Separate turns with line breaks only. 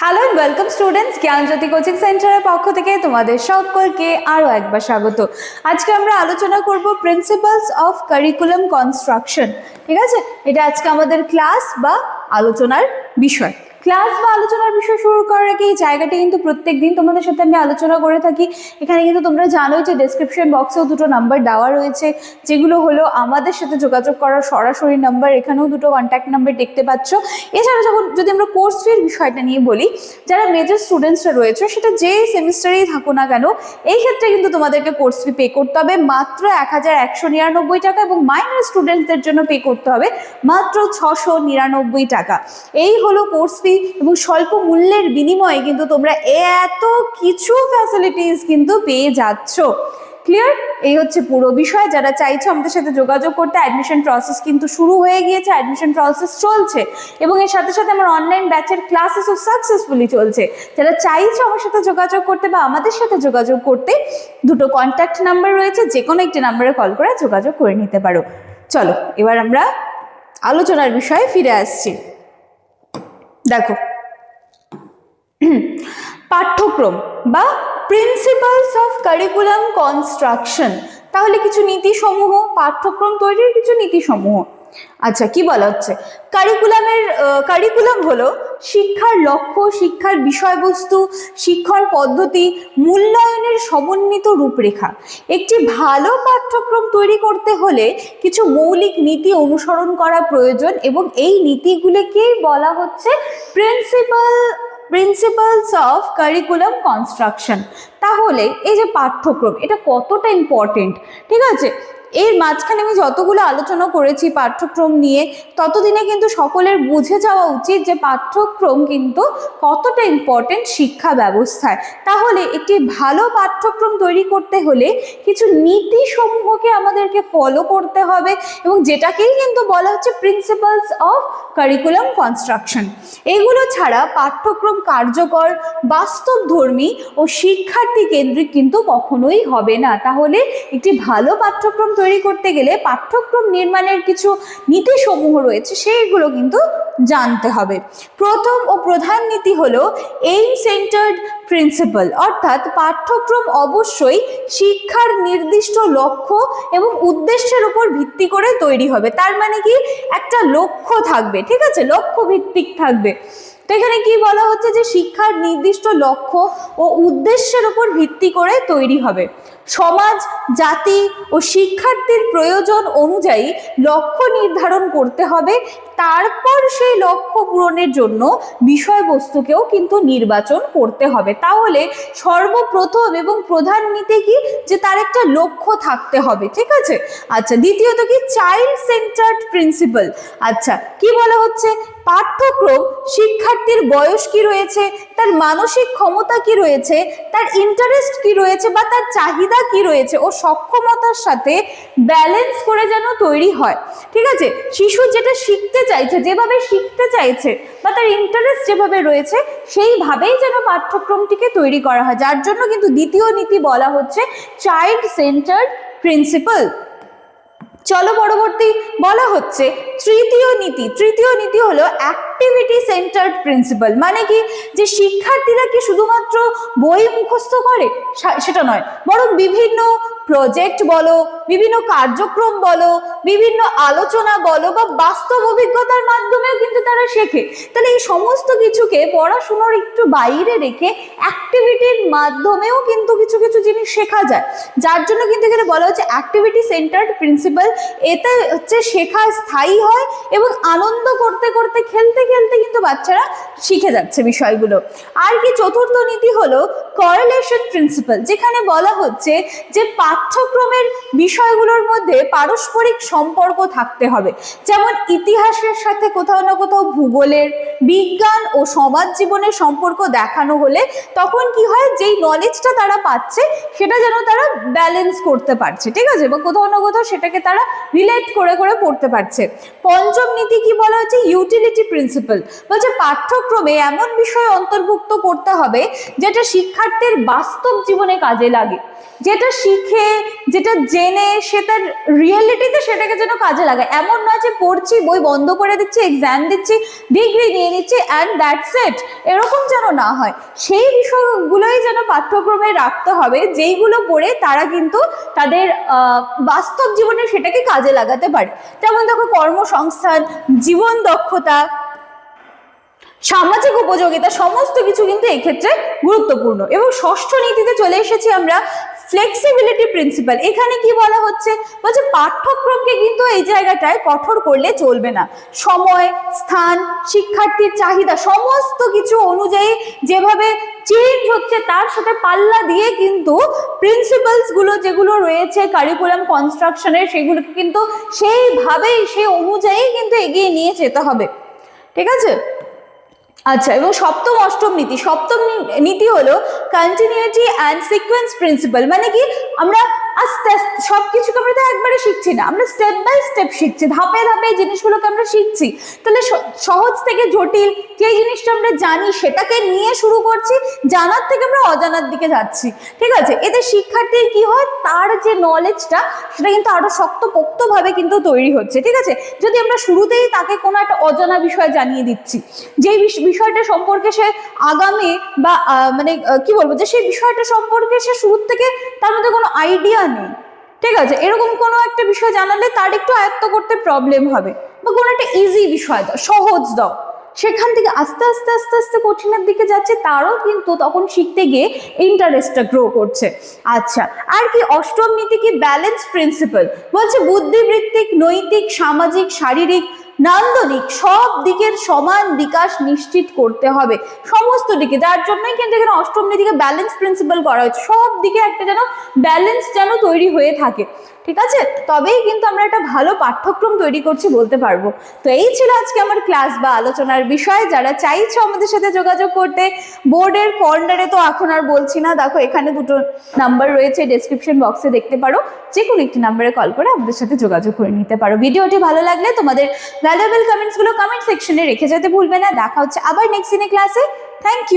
Hello and welcome students Gyanjyoti coaching সেন্টারের পক্ষ থেকে তোমাদের সকলকে আরও একবার স্বাগত। আজকে আমরা আলোচনা করব প্রিন্সিপালস অফ কারিকুলাম কনস্ট্রাকশন ঠিক আছে? এটা আজকে আমাদের ক্লাস বা আলোচনার বিষয়। ক্লাস বা আলোচনার বিষয় শুরু করার আগে এই জায়গাটা কিন্তু প্রত্যেক দিন তোমাদের সাথে আমি আলোচনা করে থাকি। এখানে কিন্তু তোমরা জানোই যে ডেসক্রিপশন বক্সেও দুটো নাম্বার দেওয়া রয়েছে, যেগুলো হলো আমাদের সাথে যোগাযোগ করার সরাসরি নাম্বার এখানেও দুটো কন্ট্যাক্ট নাম্বার দেখতে পাচ্ছ। এছাড়া যখন যদি আমরা কোর্স ফির বিষয়টা নিয়ে বলি, যারা মেজর স্টুডেন্টসরা রয়েছে, সেটা যে সেমিস্টারেই থাকো না কেন, এই ক্ষেত্রে কিন্তু তোমাদেরকে কোর্স ফি পে করতে হবে। মাত্র এক হাজার একশো নিরানব্বই টাকা এবং মাইনর স্টুডেন্টসদের জন্য পে করতে হবে মাত্র ছশো নিরানব্বই টাকা। এই হলো কোর্স ফি এবং স্বল্প মূল্যের বিনিময়ে কিন্তু তোমরা এত কিছু ফ্যাসিলিটিস কিন্তু পেয়ে যাচ্ছ। ক্লিয়ার এই হচ্ছে পুরো বিষয়। যারা চাইছো আমাদের সাথে যোগাযোগ করতে অ্যাডমিশন প্রসেস কিন্তু শুরু হয়ে গিয়েছে অ্যাডমিশন প্রসেস চলছে এবং এর সাথে সাথে আমার অনলাইন ব্যাচের ক্লাসেসও সাকসেসফুলি চলছে। যারা চাইছো আমার সাথে যোগাযোগ করতে বা আমাদের সাথে যোগাযোগ করতে, দুটো কন্ট্যাক্ট নাম্বার রয়েছে যে কোনো একটি নাম্বারে কল করে যোগাযোগ করে নিতে পারো। চলো, এবার আমরা আলোচনার বিষয়ে ফিরে আসছি। দেখো। পাঠ্যক্রম বা প্রিন্সিপালস অফ কারিকুলাম কনস্ট্রাকশন তাহলে কিছু নীতিসমূহ পাঠ্যক্রম তৈরির কিছু নীতিসমূহ। আচ্ছা কি বলা হচ্ছে? কারিকুলামের কারিকুলাম হলো শিক্ষার লক্ষ্য, শিক্ষার বিষয়বস্তু, শিক্ষার পদ্ধতি, মূল্যায়নের সমন্বিত রূপরেখা। একটি ভালো পাঠ্যক্রম তৈরি করতে হলে কিছু মৌলিক নীতি অনুসরণ করা প্রয়োজন এবং এই নীতিগুলিকেই বলা হচ্ছে principle principles of curriculum construction তাহলে এই যে পাঠ্যক্রম, এটা কতটা ইম্পর্টেন্ট ঠিক আছে? এর মাঝখানে আমি যতগুলো আলোচনা করেছি, পাঠ্যক্রম নিয়ে, ততদিনে কিন্তু সকলের বুঝে যাওয়া উচিত যে পাঠ্যক্রম কিন্তু কতটা ইম্পর্টেন্ট শিক্ষা ব্যবস্থায়। তাহলে একটি ভালো পাঠ্যক্রম তৈরি করতে হলে কিছু নীতি সমূহকে আমাদেরকে ফলো করতে হবে এবং যেটাকেই কিন্তু বলা হচ্ছে প্রিন্সিপালস অফ কারিকুলাম কনস্ট্রাকশন এগুলো ছাড়া পাঠ্যক্রম কার্যকর, বাস্তবধর্মী ও শিক্ষার্থী কেন্দ্রিক কিন্তু কখনোই হবে না। তাহলে একটি ভালো পাঠ্যক্রম তৈরি করতে গেলে পাঠ্যক্রম নির্মাণের কিছু নীতিসমূহ রয়েছে, সেইগুলো কিন্তু জানতে হবে। প্রথম ও প্রধান নীতি হলো এইম সেন্টার্ড প্রিন্সিপাল অর্থাৎ পাঠ্যক্রম অবশ্যই শিক্ষার নির্দিষ্ট লক্ষ্য এবং উদ্দেশ্যের উপর ভিত্তি করে তৈরি হবে। তার মানে কি? একটা লক্ষ্য থাকবে, ঠিক আছে? লক্ষ্য ভিত্তিক থাকবে। তো এখানে কি বলা হচ্ছে? যে শিক্ষার নির্দিষ্ট লক্ষ্য ও উদ্দেশ্যের উপর ভিত্তি করে তৈরি হবে। সমাজ, জাতি ও শিক্ষার্থীর প্রয়োজন অনুযায়ী লক্ষ্য নির্ধারণ করতে হবে। তারপর সেই লক্ষ্য পূরণের জন্য বিষয়বস্তুকেও কিন্তু নির্বাচন করতে হবে। তাহলে সর্বপ্রথম এবং প্রধান নীতি কি? যে তার একটা লক্ষ্য থাকতে হবে, ঠিক আছে? আচ্ছা দ্বিতীয়ত কি? চাইল্ড সেন্টার্ড প্রিন্সিপাল আচ্ছা কি বলা হচ্ছে? পাঠ্যক্রম শিক্ষার্থীর বয়স কি রয়েছে? তার মানসিক ক্ষমতা কি রয়েছে? তার ইন্টারেস্ট কি রয়েছে? বা তার চাহিদা কি রয়েছে? ও সক্ষমতার সাথে ব্যালেন্স করে যেন তৈরি হয়। ঠিক আছে? শিশু যেটা শিখতে চাইছে, যেভাবে শিখতে চাইছে বা তার ইন্টারেস্ট যেভাবে রয়েছে, সেইভাবেই যেন পাঠ্যক্রমটিকে তৈরি করা হয়। যার জন্য কিন্তু দ্বিতীয় নীতি বলা হচ্ছে চাইল্ড সেন্টার্ড প্রিন্সিপাল চলো পরবর্তী বলা হচ্ছে, তৃতীয় নীতি। তৃতীয় নীতি হলো অ্যাক্টিভিটি সেন্টার্ড প্রিন্সিপাল মানে কি? যে শিক্ষার্থীরা কি শুধুমাত্র বই মুখস্থ করে? সেটা নয়, বরং বিভিন্ন প্রজেক্ট বলো, বিভিন্ন কার্যক্রম বলো, বিভিন্ন আলোচনা বলো বা বাস্তব অভিজ্ঞতার মাধ্যমেও কিন্তু তারা শেখে। তাহলে এই সমস্ত কিছুকে পড়াশুনোর একটু বাইরে রেখে অ্যাক্টিভিটির মাধ্যমেও কিন্তু কিছু কিছু জিনিস শেখা যায়। যার জন্য কিন্তু এখানে বলা হচ্ছে অ্যাক্টিভিটি সেন্টার্ড প্রিন্সিপাল এতে হচ্ছে শেখা স্থায়ী হয় এবং আনন্দ করতে করতে, খেলতে খেলতে কিন্তু বাচ্চারা শিখে যাচ্ছে বিষয়গুলো। আর কি চতুর্থ নীতি হলো করেলেশন প্রিন্সিপাল যেখানে বলা হচ্ছে যে পাঠ্যক্রমের বিষয়গুলোর মধ্যে পারস্পরিক সম্পর্ক থাকতে হবে। যেমন ইতিহাসের সাথে কোথাও না কোথাও ভূগোলের, বিজ্ঞান ও সমাজ জীবনের সম্পর্ক দেখানো হলে তখন কি হয়? যেই নলেজটা তারা পাচ্ছে, সেটা যেন তারা ব্যালেন্স করতে পারছে, ঠিক আছে? বা কোথাও না কোথাও সেটাকে তারা রিলেট করে করে পড়তে পারছে। পঞ্চম নীতি কি বলা হচ্ছে? ইউটিলিটি প্রিন্সিপাল বলছে পাঠ্যক্রমে এমন বিষয় অন্তর্ভুক্ত করতে হবে, যেটা শিক্ষার্থীর বাস্তব জীবনে কাজে লাগে। যেটা শিখে, যেটা জেনে, সে তার রিয়েলিটিতে সেটাকে যেন কাজে লাগায়। এমন নয় যে পড়ছি, বই বন্ধ করে দিচ্ছি এক্সাম দিচ্ছি ডিগ্রি নিয়ে নিচ্ছি অ্যান্ড দ্যাটস ইট এরকম যেন না হয়। সেই বিষয়গুলোই যেন পাঠ্যক্রমে রাখতে হবে, যেইগুলো পড়ে তারা কিন্তু তাদের বাস্তব জীবনে সেটাকে কাজে লাগাতে পারে। যেমন দেখো কর্মসংস্থান, জীবন দক্ষতা, সামাজিক উপযোগিতা, সমস্ত কিছু কিন্তু এক্ষেত্রে গুরুত্বপূর্ণ। এবং ষষ্ঠ নীতিতে চলে এসেছি আমরা ফ্লেক্সিবিলিটি প্রিন্সিপাল এখানে কি বলা হচ্ছে? বলছে পাঠ্যক্রমকে কিন্তু এই জায়গাটায় কঠোর করলে চলবে না। সময়, স্থান, শিক্ষার্থীর চাহিদা, সমস্ত কিছু অনুযায়ী যেভাবে চেঞ্জ হচ্ছে, তার সাথে পাল্লা দিয়ে কিন্তু প্রিন্সিপালসগুলো যেগুলো রয়েছে কারিকুলাম কনস্ট্রাকশনের সেগুলোকে কিন্তু সেইভাবেই, সেই অনুযায়ী কিন্তু এগিয়ে নিয়ে যেতে হবে। ঠিক আছে? আচ্ছা এবং সপ্তম, অষ্টম নীতি। সপ্তম নীতি হলো কন্টিনিউটি অ্যান্ড সিকোয়েন্স প্রিন্সিপাল মানে কি? আমরা আস্তে আস্তে সব কিছুকে আমরা তো একবারে শিখছি না। আমরা স্টেপ বাই স্টেপ শিখছি, ধাপে ধাপে এই জিনিসগুলোকে আমরা শিখছি। তাহলে সহজ থেকে জটিল যে জিনিসটা আমরা জানি সেটাকে নিয়ে শুরু করছি, জানার থেকে আমরা অজানার দিকে যাচ্ছি। ঠিক আছে? এতে শিক্ষার্থীর কি হয়? তার যে নলেজটা সেটা কিন্তু আরও শক্তপোক্তভাবে কিন্তু তৈরি হচ্ছে। ঠিক আছে? যদি আমরা শুরুতেই তাকে কোনো একটা অজানা বিষয় জানিয়ে দিচ্ছি যেই বিষ- বিষয়টা সম্পর্কে সে আগামী বা মানে কি বলব? যে সেই বিষয়টা সম্পর্কে সে শুরু থেকে তার মধ্যে কোনো আইডিয়া নেই। ঠিক আছে, এরকম কোনো একটা বিষয় জানালে তার একটু আয়ত্ত করতে প্রবলেম হবে। বা কোনো একটা ইজি বিষয় দাও, সহজ দাও। সেখান থেকে আস্তে আস্তে আস্তে আস্তে কঠিনের দিকে যাচ্ছে, তারও কিন্তু তখন শিখতে গিয়ে ইন্টারেস্টটা গ্রো করছে। আচ্ছা আর কি অষ্টম নীতি কি? ব্যালেন্স প্রিন্সিপাল বলছে বুদ্ধিবৃত্তিক, নৈতিক, সামাজিক, শারীরিক নান্দনিক সব দিকের সমান বিকাশ নিশ্চিত করতে হবে। সমস্ত দিকে, যার জন্যই কিন্তু এখানে অষ্টম দিকে ব্যালেন্স প্রিন্সিপাল করা হয়েছে। সব দিকে একটা যেন ব্যালেন্স যেন তৈরি হয়ে থাকে। ঠিক আছে? তবেই কিন্তু আমরা একটা ভালো পাঠ্যক্রম তৈরি করছি বলতে পারব। তো এই ছিল আজকে আমার ক্লাস বা আলোচনার বিষয়। যারা চাইছো আমাদের সাথে যোগাযোগ করতে, বোর্ডের কর্নারে তো এখন আর বলছি না। দেখো, এখানে দুটো নাম্বার রয়েছে ডেসক্রিপশন বক্সে দেখতে পারো। যে কোনো একটি নাম্বারে কল করে আমাদের সাথে যোগাযোগ করে নিতে পারো। ভিডিওটি ভালো লাগলে তোমাদের ভ্যালুয়েবল কমেন্টসগুলো কমেন্ট সেকশনে রেখে যেতে ভুলবে না। দেখা হচ্ছে আবার নেক্সট দিনে ক্লাসে থ্যাংক ইউ